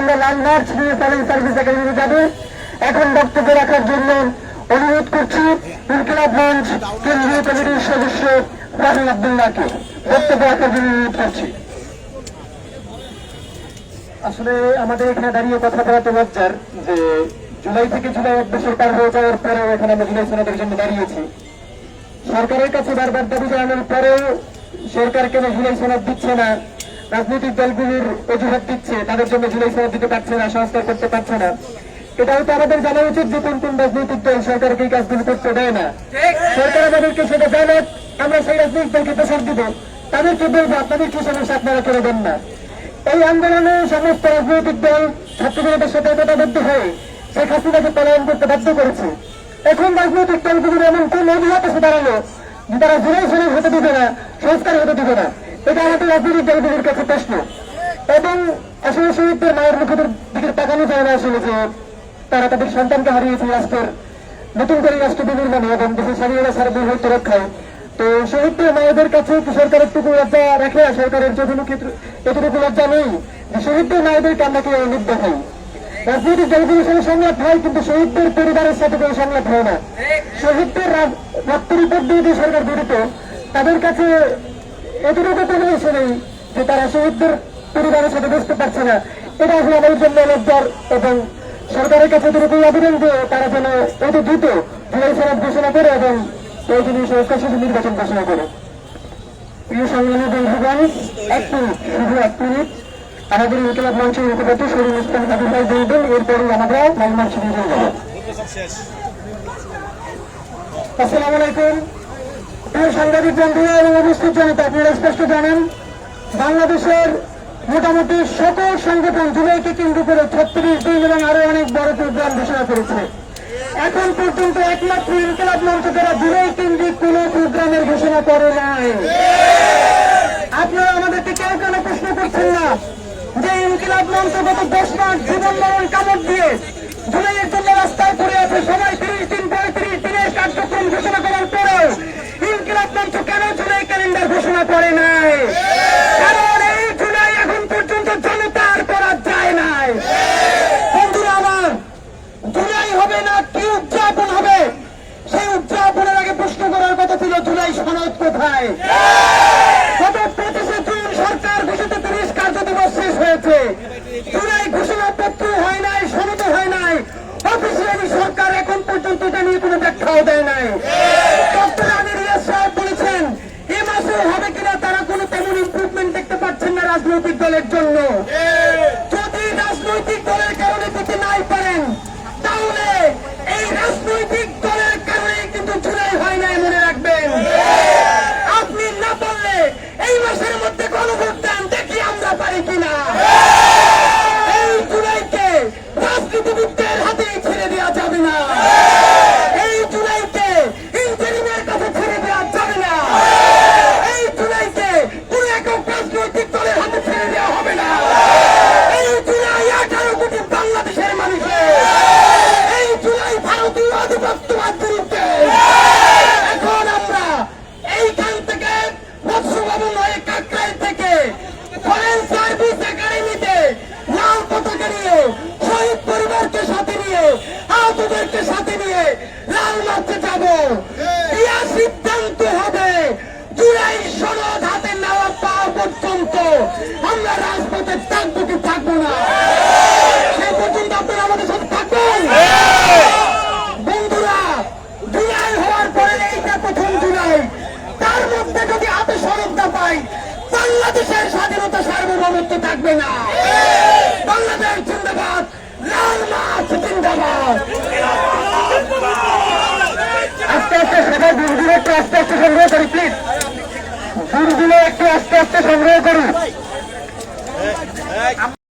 আমরা লালমার্চ নিয়ে service service academy যাবে। এখন বক্তব্য রাখার জন্য অনুরোধ করছি, ইনকিলাব মঞ্চ কেন্দ্রীয় কমিটির সদস্য রাহুল আব্দুল্লাহকে বক্তব্য রাখার জন্য অনুরোধ করছি। আসলে আমাদের এখানে দাঁড়িয়ে কথা বলা তো লজ্জার যে জুলাই থেকে জুলাই এক বছর পার হয়ে যাওয়ার পরেও এখানে আমরা জুলাই সনদের জন্য দাঁড়িয়েছি। সরকারের কাছে বারবার দাবি জানানোর পরেও সরকার কেন জুলাই সনদ দিচ্ছে না। রাজনৈতিক দলগুলোর অজুহাত দিচ্ছে, তাদের জন্য জুলাই সনদ দিতে পারছে না, সংস্কার করতে পারছে না। এটাও তো আমাদের জানা উচিত যে কোন কোন রাজনৈতিক দল সরকারকে এই কাজগুলো করতে দেয় না। সরকার আমাদেরকে সেটা জানাক, আমরা সেই রাজনৈতিক দলকে প্রসার দিব। তাদেরকে বলব, আপনাদের কি সমস্যা, আপনারা করে দেন না? এই আন্দোলনে সমস্ত রাজনৈতিক দল ছাত্রজনতার সাথে একতাবদ্ধ হয়ে শেখ হাসিনাকে পলায়ন করতে বাধ্য করেছে। এখন রাজনৈতিক দলগুলোর এমন কোন অজুহাত এসে দাঁড়াল যে তারা জুলাই সনদ হতে দিবে না, সংস্কার হতে দিবে না। এটা আমাদের রাজনৈতিক দলগুলির কাছে প্রশ্ন। এবং আসলে শহীদদের মায়ের মুখের দিকে তাকানো যায় না আসলে যে তারা তাদের সন্তানকে হারিয়েছে রাষ্ট্রের, নতুন করে রাষ্ট্র বিনির্মাণে এবং দেশের স্বাধীনতা, সার্বভৌমত্ব রক্ষায়। তো শহীদদের মায়েদের কাছে সরকার একটুকু লজ্জা রাখে? সরকারের যতটুকু এতটুকু লজ্জা নেই যে শহীদদের মায়েদেরকে আমরা কেউ নিত দেখাই। রাজনৈতিক দলগুলোর সঙ্গে সংলাপ হয়, কিন্তু শহীদদের পরিবারের সাথে কোনো সংলাপ হয় না। শহীদদের রক্তের উপর দিয়ে যে সরকার জড়িত তাদের কাছে এতটুকু কোনো ইস্যু নেই যে তারা শহীদদের পরিবারের সাথে বসতে পারছে না। এটা আসলে আমাদের জন্য লজ্জার এবং সরকারের কাছে এতটুকু আবেদন যে তারা যেন অতি দ্রুত জুলাই সনদ ঘোষণা করে এবং প্রয়োজনীয় সংস্কার শুধু নির্বাচন ঘোষণা করে। প্রিয় সংগ্রামী বন্ধুগণ এক মিনিট শুধু এক মিনিট। আমাদের ইনকিলাব মঞ্চের মুখপাত্র শরীর ইসলাম হাবিব ভাই বলবেন এরপরই আমরা মঞ্চ দিয়ে যাব আসসালামু আলাইকুম। প্রিয় সাংবাদিক বন্ধুরা এবং উপস্থিত জনতা, আপনারা স্পষ্ট জানেন, বাংলাদেশের মোটামুটি সকল সংগঠন জুলাইকে কেন্দ্র করে ছত্রিশ দিন এবং আরও অনেক বড় প্রোগ্রাম ঘোষণা করেছে। এখন পর্যন্ত একমাত্র ইনকিলাব মঞ্চ দ্বারা জুলাই কেন্দ্রিক কোন প্রোগ্রামের ঘোষণা করে নাই। আপনারা আমাদেরকে কেউ কেন প্রশ্ন করছেন না? যে ইনকিলাব মঞ্চ গত দশ মাস জীবন মরণ কামড় দিয়ে জুলাইয়ের জন্য রাস্তায় পড়ে আছে সবাই তিরিশ দিন পঁয়ত্রিশ দিনের কার্যক্রম ঘোষণা করার পরেও মঞ্চ কেন জুলাই ক্যালেন্ডার ঘোষণা করে নাই? কারণ এই জুলাই এখন পর্যন্ত জনতার করা যায় নাই। বন্ধুরা আমার, জুলাই হবে না, কি উদযাপন হবে? সেই উদযাপনের আগে প্রশ্ন করার কথা ছিল, জুলাই সনদ কোথায়? গত পঁচিশে জুন সরকার ঘোষিত তিরিশ কার্য দিবস শেষ হয়েছে। জুলাই ঘোষণাপত্র হয় নাই সনদ হয় নাই। অফিসিয়ালি সরকার এখন পর্যন্ত এটা নিয়ে কোনো ব্যাখ্যাও দেয় নাই ডক্টর আমির রিয়াজ সাহেব বলেছেন এ মাসেও হবে কিনা তারা কোনো তেমন ইম্প্রুভমেন্ট দেখতে পাচ্ছেন না রাজনৈতিক দলের জন্য। আহতদেরকে সাথে নিয়ে লাল মারতে যাব। ইয়া সিদ্ধান্ত হবে জুলাই সনদ হাতে নেওয়া পাওয়া পর্যন্ত আমরা রাজপথে থাকব কি থাকব না? সেই পর্যন্ত আপনারা আমাদের সাথে থাকুন। বন্ধুরা জুলাই হওয়ার পরে এইটা প্রথম জুলাই। তার মধ্যে যদি হাতে সনদ না পাই বাংলাদেশের স্বাধীনতা সার্বভৌমত্ব থাকবে না। আস্তে আস্তে সবাই দুর্গুলো একটু আস্তে আস্তে সংগ্রহ করি প্লিজ একটু আস্তে আস্তে সংগ্রহ করি।